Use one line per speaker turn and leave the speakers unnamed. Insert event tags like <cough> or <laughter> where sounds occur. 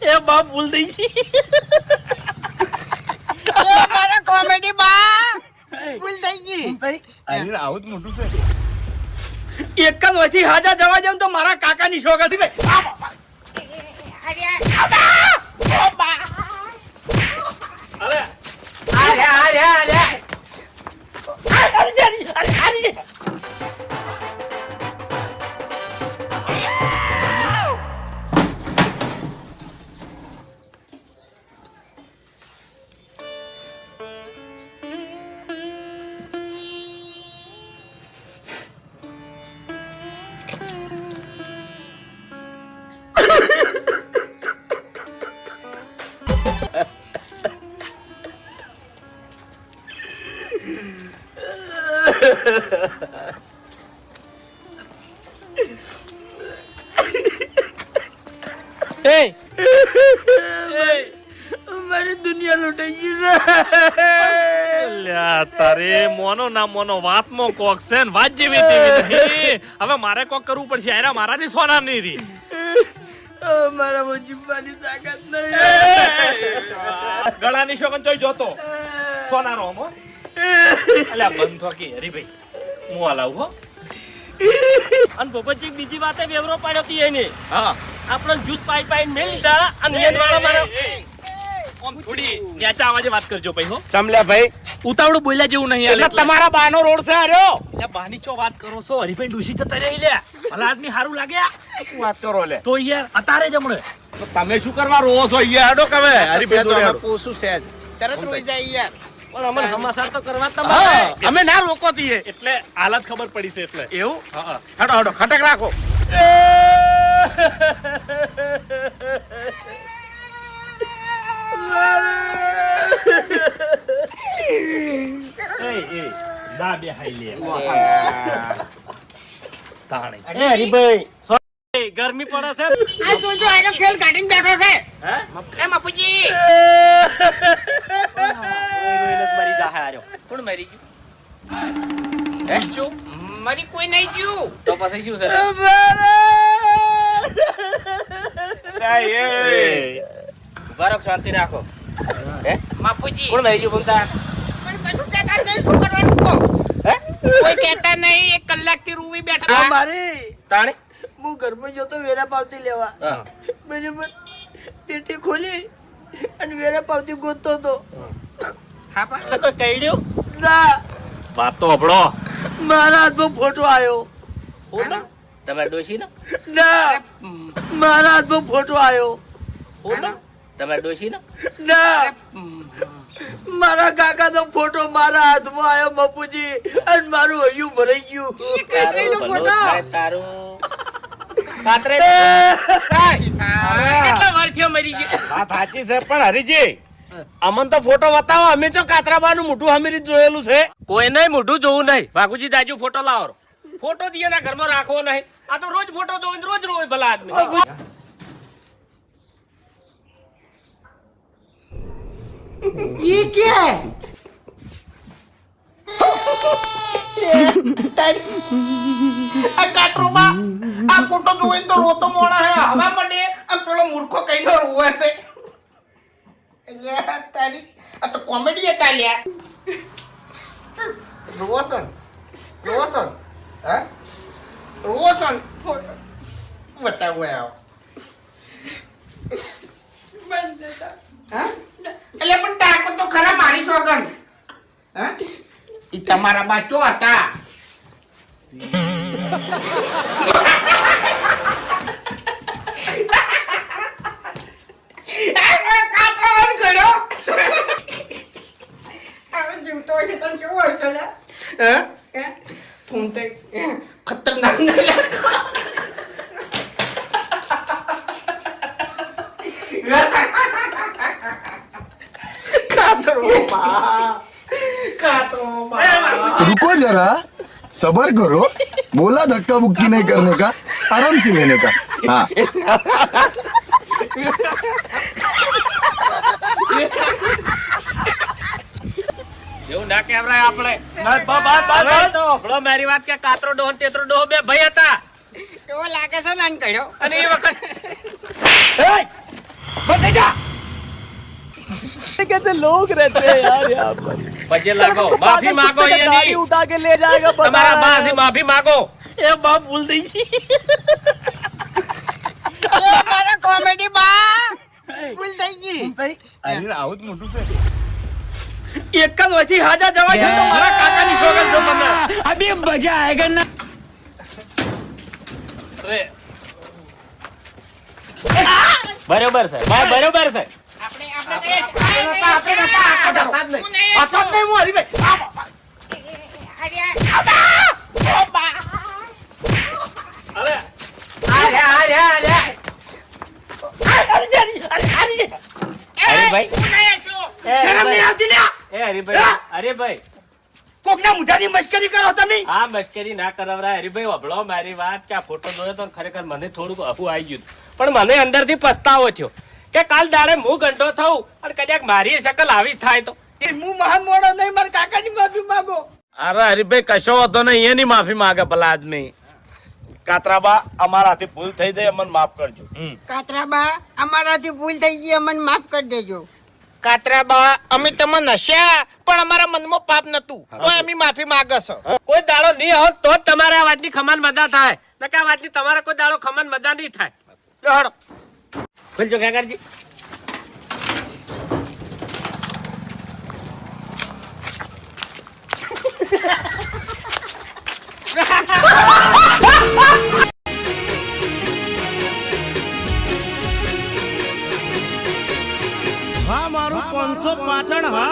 એ બા ભૂલ થઈ ગઈ.
મારા કોમેડી બા ભૂલ થઈ ગઈ.
અરે આવું જ મોટું છે.
એક જ વચ્ચે હાજા જવા જેમ તો મારા કાકાની શોખ હતી ભાઈ.
અરે અરે. અરે. અરે
એ
મારી દુનિયા લૂંટાઈ ગઈ છે.
તારે મોનો ના મોનો વાતમાં કોક છે ને વાત જેવી તેવી હવે મારે કોક કરવું પડશે. અરે મારાથી સોના નહીં રી
મારા મુજીબની તાકાત નહીં.
ગળાની શોકન જોઈ જોતો. સોનાનો હમો અલ્યા બંધ થો કે હરીભાઈ હું હલાવું હો.
અને પોપટજી બીજી વાતે વેવરો પાડ્યો હતી એને.
હા.
આપણે જ્યુસ પાઈ પાઈ મેલ લીધા અને નેટ વાળો મારો.
ઓમ થોડી નેચા અવાજે વાત કરજો ભાઈ હો.
ચમલ્યા ભાઈ
ઉતાવળું બોલ્યા જેવું નહીં
એટલે તમારા બાનો રોડ છે આર્યો
એટલે બાની ચો વાત કરો છો? હરીભાઈ ડૂસી જતા રહી લે. ભલા આદમી હારું લાગ્યા
શું વાત કરો લે?
તો યાર અતારે જ હમણે.
તમે શું કરવા રોવો છો અહીંયા? હડો કવે હરીભાઈ હેડો.
પૂછું છે તરત રોઈ જાય યાર.
પણ અમને સમાચાર તો કરવા જ તમારે.
અમે ના રોકો તીએ.
એટલે હાલત ખબર પડી છે એટલે.
એવું?
હા હડો
હેડો હેડો ખટક રાખો.
એ એ બે હાઈ લે. તાણે.
એ હરીભાઈ સોરી ગરમી પડે છે.
આ જોજો આનો ખેલ કાઢીને બેઠો છે.
હે?
એ મપુજી
જા <laughs>
મરી ગયું? હે જો.
મારી કોઈ નહીં ગયું.
તો પછી શું છે? રહો, શાંતિ રાખો. હે?
માપુજી
કોણ મરી ગયું ભૂમતા
પણ કશું કહેતા નહીં શું કરવાનું કો
હે?
કોઈ કહેતા નહીં એક કલાકથી રૂવી બેઠા
મારી.
તાણે?
હું ઘરમાં જતો વેરા પાવતી લેવા. બરાબર પેટી ખોલી અને વેરા પાવતી ગોતતો હતો.
હા. પા
તો કોઈ ના
વાત તો હબળો
મારા હાથમાં ફોટો આવ્યો.
ફોટો તમે ડોશી નો?
ના. મારા હાથમાં ફોટો આવ્યો.
ફોટો તમે ડોશી નો?
ના. મારા કાકાનો ફોટો મારા હાથમાં આવ્યો બાપુજી. અને મારું હૈયું ભરાઈ ગયું.
તારું કેટલા વાર થયો મરી ગયો?
વાત સાચી છે પણ હરીજી. અમન તો ફોટો બતાવો અમે તો કાતરાબાનું મોટું હમીરી જોયેલું છે.
કોઈ નહીં મોઢું જોવું નહીં. વાઘુજી દાજુ ફોટો લાવો. ફોટો દીએ ના ઘરમાં રાખવો નહીં. આ તો રોજ ફોટો જોવે રોજ રોવે ભલા આદમી.
આ કાટરોમાં આ ફોટો જોઈને તો રોતો મોણા હે. હવા માટે પેલો મૂર્ખો કઈ નો રોવે છે. તારી. આ તો કોમેડી હતા લ્યા. રોશન રોશન? હા? રોશન? બતાવો આવો. હા? એટલે પણ તાકો તો ખરા મારી સોગન. હા? એ તમારા બાચો હતા. હવે જીવતો હોય છે તને કેવો હોય છે લે હે ફોન તે ખતરનાક નહીં લાગતો કાતરો બા કાતરો બા
रुको जरा सबर करो बोला धक्का बुक्की नहीं करने का आराम से लेने का हाँ
ના કહેવાય આપણે
ના, બા, બા, બા,
હવે
બા.
તો હભળો મારી વાત કે કાતરો ડોહો ને તેતરો ડોહો બે ભાઈ હતા
એવો લાગે છે ને કર્યો
અને એ વખત
બંધ થઈ જા
कैसे लोग रहते हैं यार यहाँ पर
પજે લાગો માફી માંગો
कुत्ते का गाड़ी
એની
उठा के ले जाएगा बता
તમારા
रहा है।
બાથી માફી માંગો
ए बाप भूल गई
મારા કોમેડી બા ભૂલ થઈ ગઈ
અરે આવું જ મોટું છે
એકલ વચ્ચે હાજા જવા છે
તો મારા કાકાની સોગન છો મને
અબે મજા આયેગા ના
રે બરોબર છે ભાઈ બરોબર છે
આપણે આપણે આપણે આપણે આપણે
હું હરી ભાઈ અરે ઓબા અરે. અરે અરે અરે
અરે
અરે અરે અરે
ભાઈ.
શરમ નહીં આવતી લ્યા.
એ હરીભાઈ અરે ભાઈ
કોકના મુઠાની મશ્કરી કરો તમે.
આ મશ્કરી ના કરાવરા હરીભાઈ વભળો મારી વાત કે આ ફોટો જોયો તો ખરેખર મને થોડુંક અફુ આવી ગયું પણ મને અંદરથી પસ્તાવો થયો કે કાલ દાડે હું ગંડો થઉં અને કદાચ મારી શકલ આવી થાય તો.
હું મહાન મોડો નહીં મારા કાકાની માફી માંગો.
અરે હરીભાઈ કશો હતો નહીં એની માફી માંગે ભલા આદમી કાતરાબા અમારાથી ભૂલ થઈ જાય અમને માફ કરજો.
કાતરાબા અમારાથી ભૂલ થઈ ગઈ અમને માફ કરી દેજો.
કાતરાબા અમે તમે નશ્યા પણ અમારા મનમાં પાપ નતું તો અમે માફી માંગસ
કોઈ દાડો નહીં હોત તો તમારા આ વાતની ખમાન મજા થાય. નકા વાતની તમારે કોઈ દાડો ખમાન મજા નહીં થાય. લો હળો ખુલજો કાકાજી.
ha <laughs> મારું પાંચસો પાટણ હા